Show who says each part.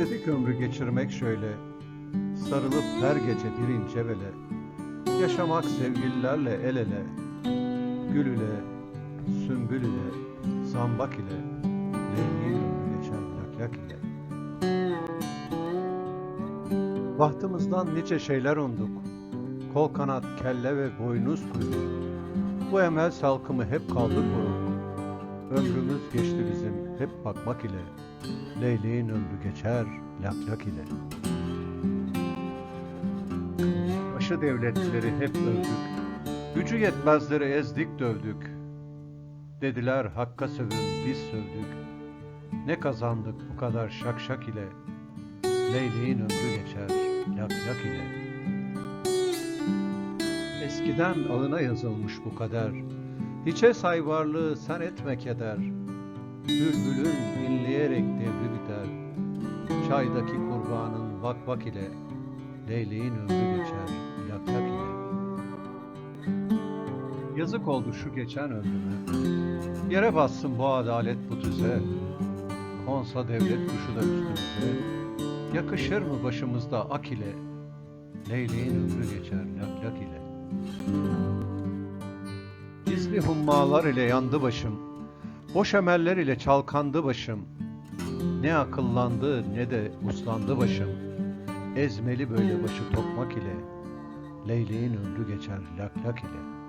Speaker 1: İstedik ömrü geçirmek şöyle, sarılıp her gece bir ince yaşamak sevgililerle el ele, gül ile, sümbül ile, zambak ile, leyliğin ömrü geçer lak lak ile. Bahtımızdan nice şeyler umduk, kol kanat, kelle ve boynuz kuyruk. Bu emel salkımı hep kaldı koruk. Ömrümüz geçti bizim hep bakmak ile. Leyliğin ömrü geçer lak lak ile. Başı devletleri hep övdük. Gücü yetmezleri ezdik dövdük. Dediler hakka sövün biz sövdük. Ne kazandık bu kadar şak şak ile. Leyliğin ömrü geçer lak lak ile. Eskiden alına yazılmış bu kader. Hiçe say varlığı sen etme keder. Bülbülün inleyerek devri biter. Çaydaki kurbanın vak vak ile. Leyleğin ömrü geçer lak lak ile. Yazık oldu şu geçen ömrüme. Yere bassın bu adalet bu düze. Konsa devlet kuşu da üstümüze. Yakışır mı başımızda ak ile? Leyleğin ömrü geçer lak lak ile. Gizli hummalar ile yandı başım. Boş emeller ile çalkandı başım. Ne akıllandı ne de uslandı başım. Ezmeli böyle başı tokmak ile. Leyleğin ömrü geçer lak lak ile.